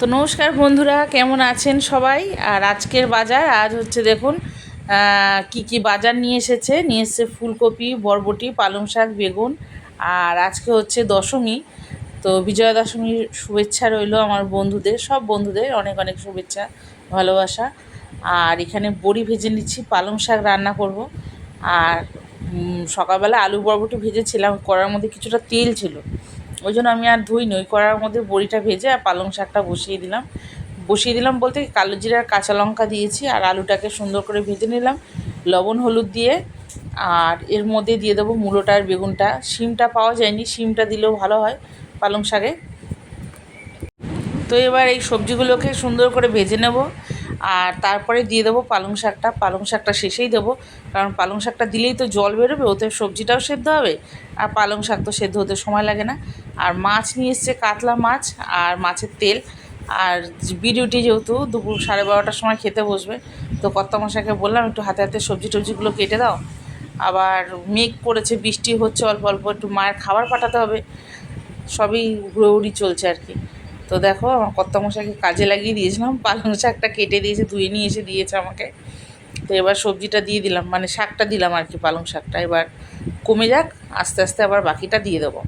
তো নমস্কার বন্ধুরা, কেমন আছেন সবাই? আর আজকের বাজার, আজ হচ্ছে দেখুন কি কি বাজার নিয়ে এসেছে। নিয়ে এসেছে ফুলকপি, বরবটি, পালং শাক, বেগুন, আর আজকে হচ্ছে দশমী। তো বিজয়া দশমীর শুভেচ্ছা রইল আমার বন্ধুদের, সব বন্ধুদের অনেক অনেক শুভেচ্ছা, ভালোবাসা। আর এখানে বড়ি ভেজে নিচ্ছি, পালং শাক রান্না করব। আর সকালবেলা আলু বরবটি ভেজেছিলাম করার মধ্যে কিছুটা তেল ছিল। ওই জন্য আমি আর ধুই নই কড়ার মধ্যে বড়িটা ভেজে আর পালং শাকটা বসিয়ে দিলাম। বসিয়ে দিলাম বলতে কালো জিরার কাঁচা লঙ্কা দিয়েছি আর আলুটাকে সুন্দর করে ভেজে নিলাম, লবণ, হলুদ দিয়ে। আর এর মধ্যে দিয়ে দেবো মূলোটা আর বেগুনটা। শিমটা পাওয়া যায়নি, শিমটা দিলেও ভালো হয় পালং শাকে। তো এবার এই সবজিগুলোকে সুন্দর করে ভেজে নেব। আর তারপরে দিয়ে দেবো পালং শাকটা। পালং শাকটা শেষেই দেবো। কারণ পালং শাকটা দিলেই তো জল বেরোবে, ওতে সবজিটাও সেদ্ধ হবে। আর পালং শাক তো সেদ্ধ হতে সময় লাগে না। আর মাছ নিয়ে এসছে কাতলা মাছ আর মাছের তেল। আর ভিডিওটি যেহেতু, দুপুর সাড়ে বারোটার সময় খেতে বসবে। তো কর্তা মশাকে বললাম, একটু হাতে হাতে সবজি টবজিগুলো কেটে দাও। আবার মেঘ পড়েছে বৃষ্টি হচ্ছে, অল্প অল্প একটু মায়ের খাবার পাঠাতে হবে। সবই হুড়োহুড়ি চলছে আর কি। তো দেখো, আমার কর্তামশাইকে কাজে লাগিয়ে দিয়েছিলাম। পালং শাকটা কেটে দিয়েছে, ধুয়ে নিয়ে এসে দিয়েছে আমাকে। তো এবার সবজিটা দিয়ে দিলাম মানে শাকটা দিলাম আর কি, পালং শাকটা। এবার কমে যাক, আস্তে আস্তে আবার বাকিটা দিয়ে দেবো।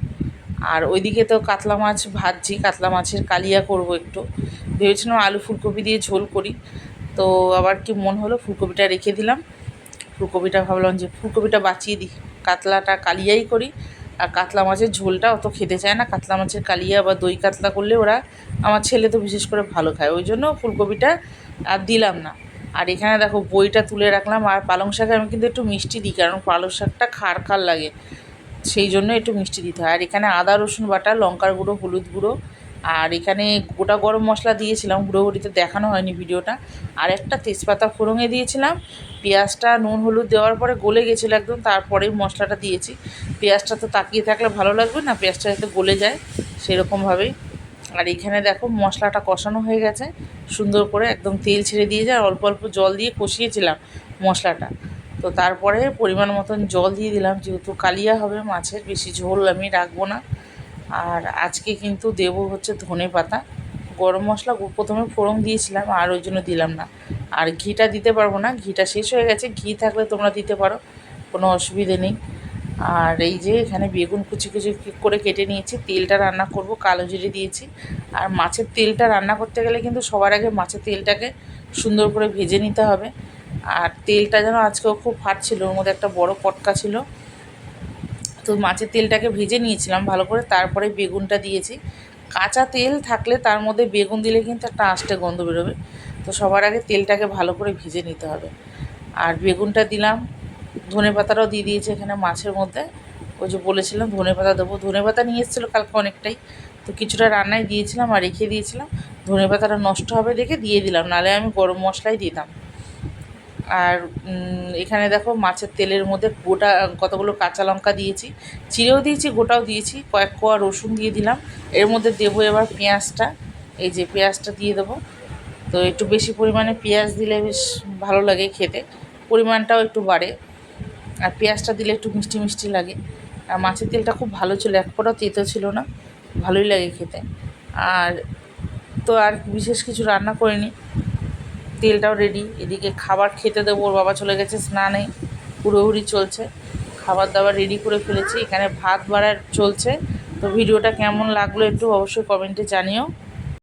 আর ওইদিকে তো কাতলা মাছ ভাজছি, কাতলা মাছের কালিয়া করব একটু। ভেবেছিলাম আলু ফুলকপি দিয়ে ঝোল করি। তো আবার কি মন হলো, ফুলকপিটা রেখে দিলাম। ফুলকপিটা ভাবলাম যে ফুলকপিটা বাঁচিয়ে দিই। কাতলাটা কালিয়াই করি। আর কাতলা মাছের ঝোলটা অত খেতে চায় না। কাতলা মাছের কালিয়া বা দই কাতলা করলে ওরা, আমার ছেলে তো বিশেষ করে ভালো খায়। ওই জন্য ফুলকপিটা আর দিলাম না। আর এখানে দেখো বইটা তুলে রাখলাম। আর পালং শাকে আমি কিন্তু একটু মিষ্টি দিই, কারণ পালং শাকটা খার খার লাগে। সেই জন্য একটু মিষ্টি দিতে হয়। আর এখানে আদা রসুন বাটা, লঙ্কার গুঁড়ো, হলুদ গুঁড়ো আর এখানে গোটা গরম মশলা দিয়েছিলাম গুঁড়োগুড়িতে দেখানো হয়নি ভিডিওটা। আর একটা তেজপাতা ফোড়ঙে দিয়েছিলাম। পেঁয়াজটা নুন হলুদ দেওয়ার পরে গলে গেছিল একদম, তারপরেই মশলাটা দিয়েছি। পেঁয়াজটা তো তাকিয়ে থাকলে ভালো লাগবে না, পেঁয়াজটা যাতে গলে যায় সেরকমভাবেই। আর এখানে দেখো মশলাটা কষানো হয়ে গেছে, সুন্দর করে একদম তেল ছেড়ে দিয়ে যায়, অল্প অল্প জল দিয়ে কষিয়েছিলাম মশলাটা। তো তারপরে পরিমাণ মতন জল দিয়ে দিলাম, যেহেতু কালিয়া হবে মাছের, বেশি ঝোল আমি রাখব না। আর আজকে কিন্তু দেবো হচ্ছে ধনে পাতা। গরম মশলা প্রথমে ফোড়ন দিয়েছিলাম, আর ওই জন্য দিলাম না। আর ঘিটা দিতে পারব না, ঘিটা শেষ হয়ে গেছে, ঘি থাকলে তোমরা দিতে পারো, কোনো অসুবিধে নেই। আর এই যে এখানে বেগুন কুচি কুচি করে কেটে নিয়েছি, তেলটা রান্না করব, কালো জিরে দিয়েছি। আর মাছের তেলটা রান্না করতে গেলে কিন্তু সবার আগে মাছের তেলটাকে সুন্দর করে ভেজে নিতে হবে। আর তেলটা যেন আজকেও খুব ফাটছিল ওর মধ্যে একটা বড় পটকা ছিল। তো মাছের তেলটাকে ভেজে নিয়েছিলাম ভালো করে, তারপরে বেগুনটা দিয়েছি। কাঁচা তেল থাকলে তার মধ্যে বেগুন দিলে কিন্তু একটা আষ্টে গন্ধ বেরোবে। তো সবার আগে তেলটাকে ভালো করে ভেজে নিতে হবে। আর বেগুনটা দিলাম, ধনে পাতাটাও দিয়ে দিয়েছি এখানে মাছের মধ্যে। ওই যে বলেছিলাম, ধনে পাতা দেবো। ধনে পাতা নিয়ে এসেছিল কালকে অনেকটাই। তো কিছুটা রান্নায় দিয়েছিলাম আর রেখে দিয়েছিলাম। ধনে পাতাটা নষ্ট হবে দেখে দিয়ে দিলাম নাহলে আমি গরম মশলাই দিতাম আর এখানে দেখো মাছের তেলের মধ্যে গোটা, কতগুলো কাঁচা লঙ্কা দিয়েছি, চিড়েও দিয়েছি, গোটাও দিয়েছি, কয়েক কোয়া রসুন দিয়ে দিলাম, এর মধ্যে দেবো এবার পেঁয়াজটা, এই যে পেঁয়াজটা দিয়ে দেবো, তো একটু বেশি পরিমাণে পেঁয়াজ দিলে বেশ ভালো লাগে খেতে, পরিমাণটাও একটু বাড়ে, আর পেঁয়াজটা দিলে একটু মিষ্টি মিষ্টি লাগে, আর মাছের তেলটা খুব ভালো ছিল, এক ফোঁটাও তেতো ছিল না, ভালোই লাগে খেতে, আর তো আর বিশেষ কিছু রান্না করিনি তেলটাও রেডি এদিকে খাবার খেতে দেবো, ওর বাবা চলে গেছে স্নানে, হুড়োহুড়ি চলছে। খাবার দাবার রেডি করে ফেলেছি, এখানে ভাত বাড়ার চলছে। তো ভিডিওটা কেমন লাগল একটু অবশ্যই কমেন্টে জানিও।